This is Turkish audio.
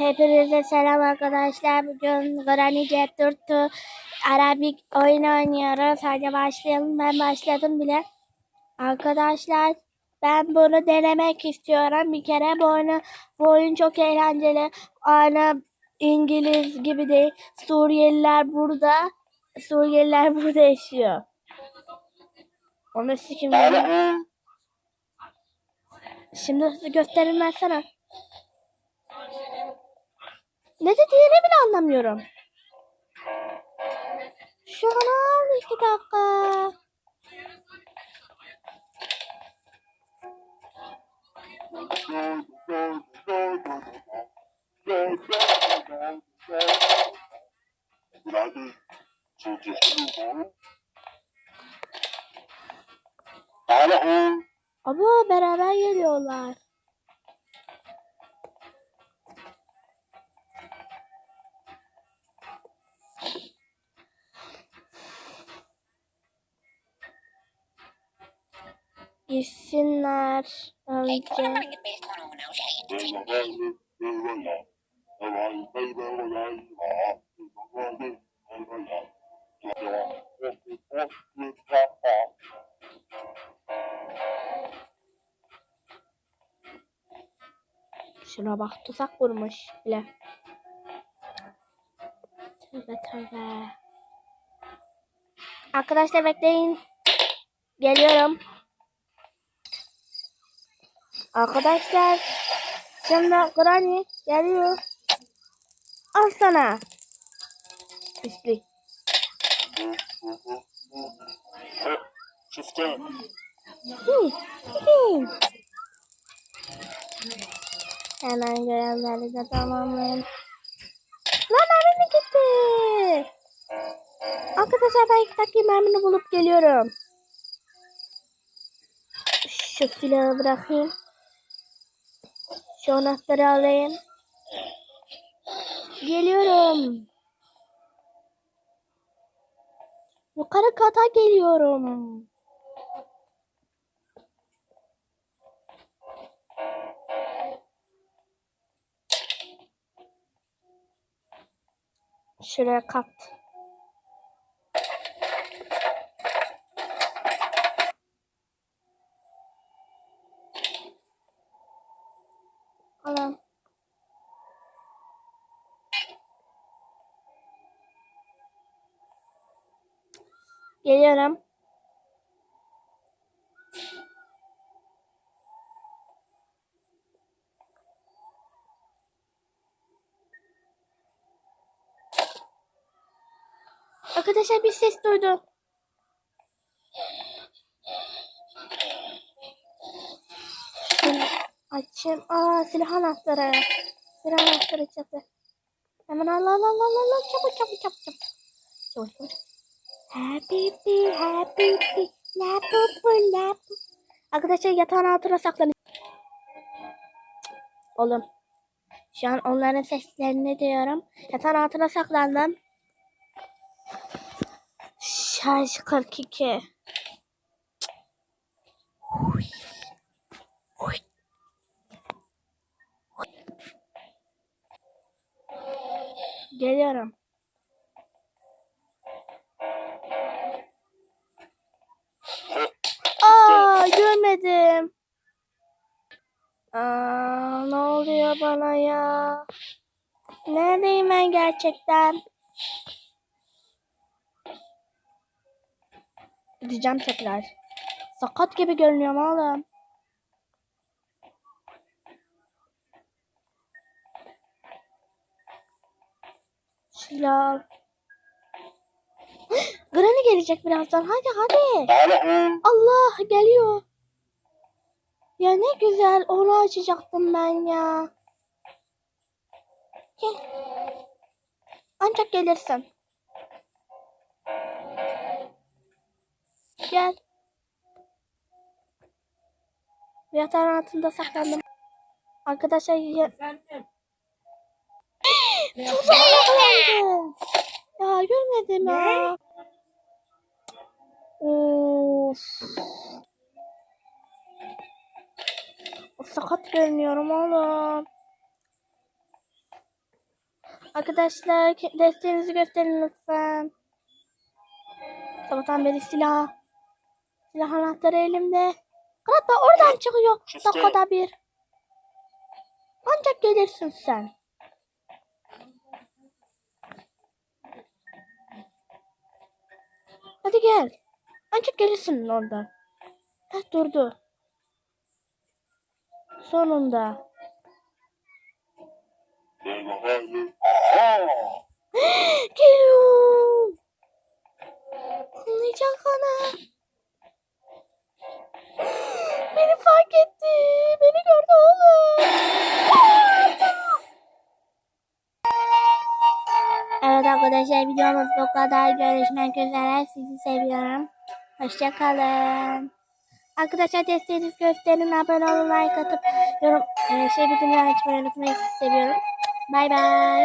Hepinize selam arkadaşlar. Bugün Granny Jet Turtu Arabik oyun oynuyoruz. Hadi başlayalım. Ben başladım bile. Arkadaşlar ben bunu denemek istiyorum. Bir kere bu, oyunu, bu oyun çok eğlenceli. Aynı İngiliz gibi değil. Suriyeliler burada. Suriyeliler burada yaşıyor. Onu sikim. Şimdi gösterilmez sana. Ne dediğini bile anlamıyorum. Şu an al iki dakika. Ama beraber geliyorlar. Gitsinler önce. Şuna bak tuzak vurmuş bile. Tövbe tövbe. Arkadaşlar bekleyin. Geliyorum. Arkadaşlar şimdi Granny geliyor. Al sana. Pislik. Çifte. Hemen görevleri de tamamlayın. Lan mermi gitti. Arkadaşlar ben iki dakika mermini bulup geliyorum. Şu silahı bırakayım. Şu anahtarı alayım. Geliyorum. Yukarı kata geliyorum. Şuraya kat. Geliyorum. Arkadaşlar bir ses duydum. Açayım. Aa silah anahtarı. Silah anahtarı çıktı. Hemen al al al al al. çabuk çabuk çabuk çabuk. Çabuk çabuk. Happy bee happy bee la bu la bu. Arkadaşlar yatağın altına saklanın. Oğlum. Şu an onların seslerini duyuyorum. Yatağın altına saklandım. Şarj 42. Geliyorum. Aa ne oluyor bana ya? Neredeyim ben gerçekten? Gideceğim tekrar. Sakat gibi görünüyorum oğlum. Silah. Granny gelecek birazdan. Hadi hadi. Allah geliyor. Ya ne güzel. Onu açacaktım ben ya. Gel. Ancak gelirsin. Gel. Yatağın altında saklandım. Arkadaşlar ya... Tuzağa yakalandım. Ya görmedim ya. Of. Sakat görünüyorum oğlum. Arkadaşlar desteğinizi gösterin lütfen. Sabahtan beri silah. Silah anahtarı elimde. Kırat da oradan çıkıyor. Dakikada bir. Ancak gelirsin sen. Hadi gel. Ancak gelirsin oradan. Heh, durdu. Sonunda. Geliyor. Anlayacak ana. Beni fark etti. Beni gördü oğlum. Evet arkadaşlar videomuz bu kadar. Görüşmek üzere. Sizi seviyorum. Hoşçakalın. Arkadaşlar desteğinizi gösterin. Abone olun, like atıp yorum, e, şey bildirimleri açmayı unutmayın. Seviyorum. Bay bay.